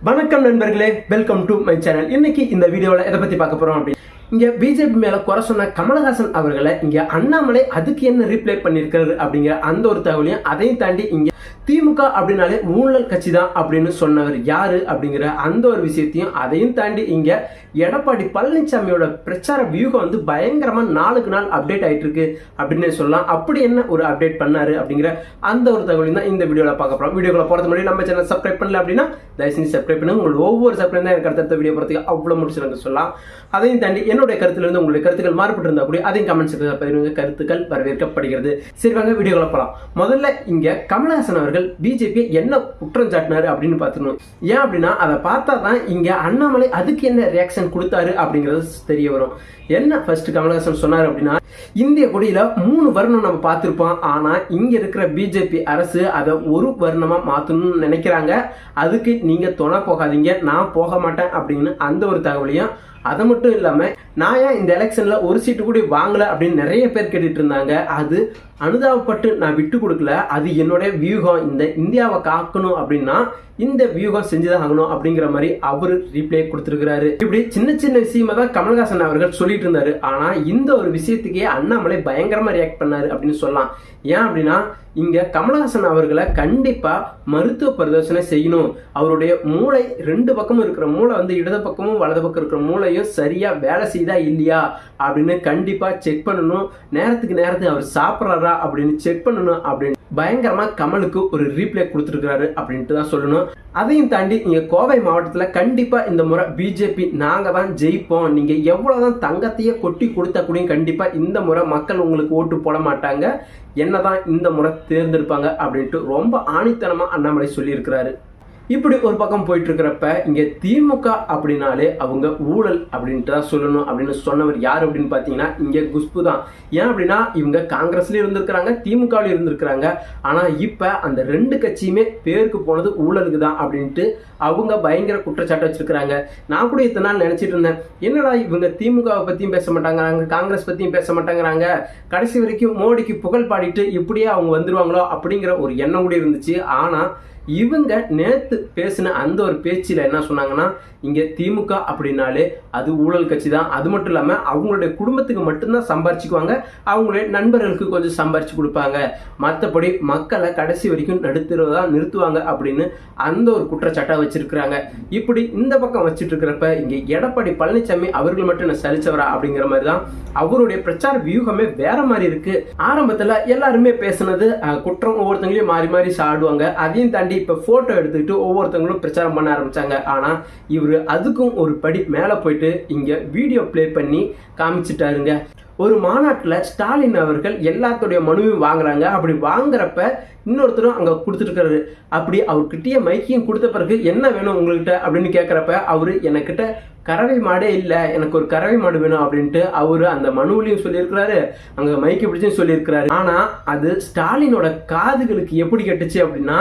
வணக்கம் நண்பர்களே welcome to my channel இன்னைக்கு இந்த வீடியோவில் எதை பற்றி பார்க்க போகிறோம் அப்படின்னு இங்கே பிஜேபி மேலே குறை சொன்ன கமலஹாசன் அவர்களை இங்கே அண்ணாமலை அதுக்கு என்ன ரீப்ளை பண்ணியிருக்கிறது அப்படிங்கிற அந்த ஒரு தகவலையும் அதையும் தாண்டி இங்கே திமுக அப்படின்னாலே ஊழல் கட்சி தான் அப்படின்னு சொன்னவர் யாரு அப்படிங்கிற அந்த ஒரு விஷயத்தையும் அதையும் தாண்டி இங்க எடப்பாடி பழனிசாமியோட பிரச்சார வியூகம் வந்து பயங்கரமா நாளுக்கு நாள் அப்டேட் ஆயிட்டு இருக்கு அப்படின்னு சொல்லலாம். அப்படி என்ன ஒரு அப்டேட் பண்ணாரு அப்படிங்கிற அந்த ஒரு தகவலையும் தான் இந்த வீடியோல பார்க்க போறோம். வீடியோக்குள்ள போறது முன்னாடி நம்ம சேனல் சப்ஸ்கிரைப் பண்ணல அப்படின்னா தயவு செஞ்சு சப்ஸ்கிரைப் பண்ணுங்க. உங்களோட ஒவ்வொரு சப்ஸ்கிரைப் தான் எனக்கு அடுத்த வீடியோ போறதுக்கு அவ்வளவு முடிச்சு சொல்லலாம். அதையும் தாண்டி என்னுடைய கருத்துல இருந்து உங்களுடைய கருத்துக்கள் மாறுபட்டு இருந்தா கூட அதையும் கமெண்ட் செக்ஷன் பதிவுங்க கருத்துக்கள் வரவேற்கப்படுகிறது. சரி வாங்க வீடியோவில் போகலாம் முதல்ல இங்க கமலஹாசன் அவர்கள் பிஜேபி என்ன குற்றம் சாட்டினாரு அப்படின்னு பார்த்துக்கணும் ஏன் அப்படின்னா அதை பார்த்தா தான் இங்க அண்ணாமலை அதுக்கு என்ன ரியாக்ஷன் கொடுத்தாரு அப்படிங்கிறது தெரிய வரும். என்ன ஃபர்ஸ்ட் கமலஹாசன் சொன்னார் அப்படின்னா இந்திய கொடியில் மூணு வருணம் நம்ம பார்த்திருப்போம். ஆனா இங்க இருக்கிற பிஜேபி அரசு அதை ஒரு வர்ணமா மாத்தணும்னு நினைக்கிறாங்க. அதுக்கு நீங்க துணை போகாதீங்க. நான் போக மாட்டேன் அப்படின்னு அந்த ஒரு தகவலையும் அது மட்டும் இல்லாமல் நான் ஏன் இந்த எலெக்ஷனில் ஒரு சீட்டு கூட வாங்கலை அப்படின்னு நிறைய பேர் கேட்டுட்டு இருந்தாங்க. அது அனுதாபப்பட்டு நான் விட்டு கொடுக்கல அது என்னுடைய வியூகம். இந்த இந்தியாவை காக்கணும் அப்படின்னா இந்த வியூகம் செஞ்சுதான் ஆகணும் அப்படிங்கிற மாதிரி அவரு ரீப்ளே கொடுத்துருக்கிறாரு. இப்படி சின்ன சின்ன விஷயமா தான் கமல்ஹாசன் அவர்கள் சொல்லிட்டு இருந்தாரு. ஆனா இந்த ஒரு விஷயத்துக்கே அண்ணாமலை பயங்கரமா ரியாக்ட் பண்ணாரு அப்படின்னு சொல்லலாம். ஏன் அப்படின்னா இங்க கமல்ஹாசன் அவர்களை கண்டிப்பா மருத்துவ பரிதோஷனை செய்யணும். அவருடைய மூளை ரெண்டு பக்கமும் இருக்கிற மூளை வந்து இடது பக்கமும் வலது பக்கம் இருக்கிற மூளையும் சரியா வேலை செய்தா இல்லையா அப்படின்னு கண்டிப்பா செக் பண்ணணும். நேரத்துக்கு நேரத்துக்கு அவர் சாப்பிட்றாரு அப்படின்னு செக் பண்ணணும் அப்படின்னு பயங்கரமா கமலுக்கு ஒரு ரீப்ளே கொடுத்துருக்காரு அப்படின்ட்டு தான் சொல்லணும். அதையும் தாண்டி இங்க கோவை மாவட்டத்துல கண்டிப்பா இந்த முறை பிஜேபி நாங்க தான் ஜெயிப்போம். நீங்க எவ்வளவுதான் தங்கத்தையே கொட்டி கொடுத்தா கூட கண்டிப்பா இந்த முறை மக்கள் உங்களுக்கு ஓட்டு போட மாட்டாங்க. என்னதான் இந்த முறை தேர்ந்தெடுப்பாங்க அப்படின்ட்டு ரொம்ப ஆணித்தனமா அண்ணாமலை சொல்லியிருக்கிறாரு. இப்படி ஒரு பக்கம் போயிட்டு இருக்கிறப்ப இங்க திமுக அப்படின்னாலே அவங்க ஊழல் அப்படின்ட்டு தான் சொல்லணும் அப்படின்னு சொன்னவர் யார் அப்படின்னு பாத்தீங்கன்னா இங்க குஷ்பு தான். ஏன் அப்படின்னா இவங்க காங்கிரஸ்லயும் இருந்திருக்கிறாங்க திமுகவிலும் இருந்திருக்கிறாங்க. ஆனா இப்ப அந்த ரெண்டு கட்சியுமே பேருக்கு போனது ஊழலுக்கு தான் அப்படின்ட்டு அவங்க பயங்கர குற்றச்சாட்டு வச்சிருக்கிறாங்க. நான் கூட இத்தனை நாள் நினைச்சிட்டு இருந்தேன் என்னடா இவங்க திமுகவை பத்தியும் பேச மாட்டாங்கிறாங்க காங்கிரஸ் பத்தியும் பேச மாட்டேங்கிறாங்க. கடைசி வரைக்கும் மோடிக்கு புகழ் பாடிட்டு இப்படியே அவங்க வந்துருவாங்களோ அப்படிங்கிற ஒரு எண்ணம் கூட இருந்துச்சு. ஆனா இவங்க நேற்று பேசின அந்த ஒரு பேச்சில் என்ன சொன்னாங்கன்னா இங்கே திமுக அப்படின்னாலே அது ஊழல் கட்சி தான். அது மட்டும் இல்லாமல் அவங்களுடைய குடும்பத்துக்கு மட்டும்தான் சம்பாரிச்சுக்குவாங்க. அவங்களுடைய நண்பர்களுக்கு கொஞ்சம் சம்பாரிச்சு கொடுப்பாங்க. மற்றபடி மக்களை கடைசி வரைக்கும் நடுத்துறதா நிறுத்துவாங்க அப்படின்னு அந்த ஒரு குற்றச்சாட்டாக வச்சிருக்கிறாங்க. இப்படி இந்த பக்கம் வச்சுட்டு இருக்கிறப்ப எடப்பாடி பழனிசாமி அவர்கள் மட்டும் என்ன சலிச்சவரா அப்படிங்கிற மாதிரி தான் அவருடைய பிரச்சார வியூகமே வேற மாதிரி இருக்கு. ஆரம்பத்தில் எல்லாருமே பேசுனது குற்றம் ஒவ்வொருத்தங்களையும் மாறி மாறி சாடுவாங்க. அதையும் தாண்டி இப்போ ஃபோட்டோ எடுத்துக்கிட்டு ஒவ்வொருத்தவங்களும் பிரச்சாரம் பண்ண ஆரம்பித்தாங்க ஆனால் இவர் அதுக்கும் ஒரு படி மேலே போயிட்டு இங்கே வீடியோ ப்ளே பண்ணி காமிச்சிட்டாருங்க. ஒரு மாநாட்டில் ஸ்டாலின் அவர்கள் எல்லாத்துடைய மனுவையும் வாங்குறாங்க. அப்படி வாங்குறப்ப இன்னொருத்தரும் அங்கே கொடுத்துருக்காரு அப்படி அவர்கிட்டயே மைக்கையும் கொடுத்த பிறகு என்ன வேணும் உங்கள்கிட்ட அப்படின்னு கேட்குறப்ப அவர் எனக்கிட்ட கறவை மாடே இல்லை. எனக்கு ஒரு கறவை மாடு வேணும் அப்படின்ட்டு அவர் அந்த மனுவிலையும் சொல்லியிருக்கிறாரு. அங்கே மைக்கு பிடிச்சும் சொல்லியிருக்கிறாரு. ஆனால் அது ஸ்டாலினோட காதுகளுக்கு எப்படி கட்டுச்சு அப்படின்னா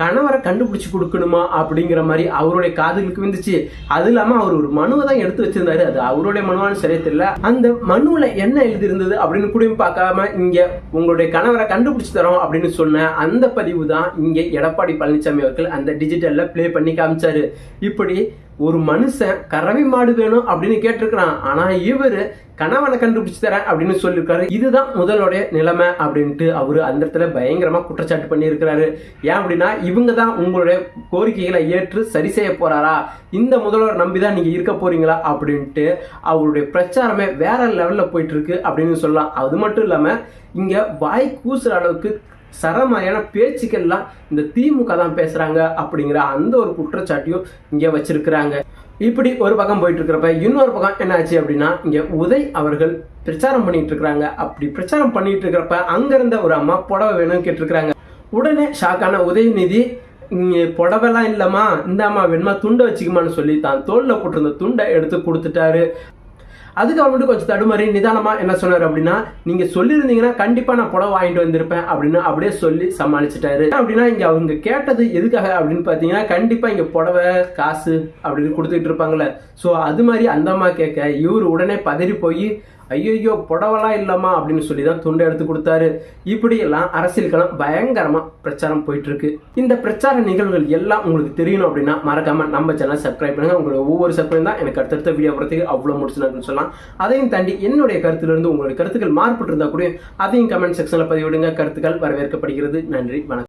கணவரை கண்டுபிடிச்சி கொடுக்கணுமா அப்படிங்கிற மாதிரி அவருடைய காதுகளுக்கு வந்துச்சு அது இல்லாம அவர் ஒரு மனுவை தான் எடுத்து வச்சிருந்தாரு. அது அவருடைய மனுவான்னு சரியா தெரியல. அந்த மனுவில் என்ன எழுதியிருந்தது அப்படின்னு கூட பார்க்காம இங்க உங்களுடைய கணவரை கண்டுபிடிச்சி தரோம் அப்படின்னு சொன்ன அந்த பதிவு தான் இங்க எடப்பாடி பழனிசாமி அவர்கள் அந்த டிஜிட்டல்ல ப்ளே பண்ணி காமிச்சாரு. இப்படி ஒரு மனுஷன் கறவை மாடு வேணும் அப்படின்னு கேட்டிருக்கிறான். ஆனா இவரு கணவனை கண்டுபிடிச்சு தரேன் அப்படின்னு சொல்லியிருக்காரு. இதுதான் முதலுடைய நிலைமை அப்படின்ட்டு அவரு அந்த இடத்துல பயங்கரமா குற்றச்சாட்டு பண்ணியிருக்கிறாரு. ஏன் அப்படின்னா இவங்க தான் உங்களுடைய கோரிக்கைகளை ஏற்று சரி செய்ய போறாரா? இந்த முதல்வர் நம்பி தான் நீங்க இருக்க போறீங்களா அப்படின்ட்டு அவருடைய பிரச்சாரமே வேற லெவல்ல போயிட்டு இருக்கு அப்படின்னு சொல்லலாம். அது மட்டும் இல்லாம இங்க வாய் கூசுற அளவுக்கு சரமாரியான பேச்சுக்கெல்லாம் இந்த திமுக தான் பேசுறாங்க அப்படிங்கிற அந்த ஒரு குற்றச்சாட்டையும் இங்கே வச்சிருக்கிறாங்க. இப்படி ஒரு பக்கம் போயிட்டு இருக்கிறப்ப இன்னொரு பக்கம் என்ன ஆச்சு அப்படின்னா இங்க உதய் அவர்கள் பிரச்சாரம் பண்ணிட்டு இருக்கிறாங்க அப்படி பிரச்சாரம் பண்ணிட்டு இருக்கிறப்ப அங்க இருந்த ஒரு அம்மா புடவை வேணும்னு கேட்டிருக்கிறாங்க. உடனே ஷாக்கான உதயநிதி இங்க புடவைலாம் இல்லம்மா இந்த அம்மா வேணுமா துண்டை வச்சுக்குமான்னு சொல்லி தான் தோல்ல போட்டிருந்த துண்டை எடுத்து கொடுத்துட்டாரு. அதுக்கு அவர் மட்டும் கொஞ்சம் தடுமாறி நிதானமா என்ன சொன்னார் அப்படின்னா நீங்க சொல்லியிருந்தீங்கன்னா கண்டிப்பா நான் புடவை வாங்கிட்டு வந்திருப்பேன் அப்படின்னு அப்படியே சொல்லி சமாளிச்சிட்டாரு. அப்படின்னா இங்க அவங்க கேட்டது எதுக்காக அப்படின்னு பாத்தீங்கன்னா கண்டிப்பா இங்க புடவை காசு அப்படின்னு கொடுத்துட்டு இருப்பாங்களே ஸோ அது மாதிரி அந்த அம்மா கேட்க இவர் உடனே பதறி போய் ஐயோ புடவெல்லாம் இல்லைம்மா அப்படின்னு சொல்லி தான் துண்டை எடுத்து கொடுத்தாரு. இப்படி எல்லாம் அரசியல் களம் பயங்கரமா பிரச்சாரம் போயிட்டு இருக்கு இந்த பிரச்சார நிகழ்வுகள் எல்லாம் உங்களுக்கு தெரியணும் அப்படின்னா மறக்காம நம்ம சேனல் சப்ஸ்கிரைப் பண்ணுங்க. உங்களோட ஒவ்வொரு சப்ஸ்கிரைப் தான் எனக்கு அடுத்தடுத்த வீடியோ வரதுக்கு அவ்வளவு முடிச்சுன்னு சொல்லலாம். அதையும் தாண்டி என்னுடைய கருத்திலிருந்து உங்களுடைய கருத்துக்கள் மாறுபட்டு இருந்தா கூட அதையும் கமெண்ட் செக்ஷன்ல பதிவிடுங்க. கருத்துக்கள் வரவேற்கப்படுகிறது. நன்றி வணக்கம்.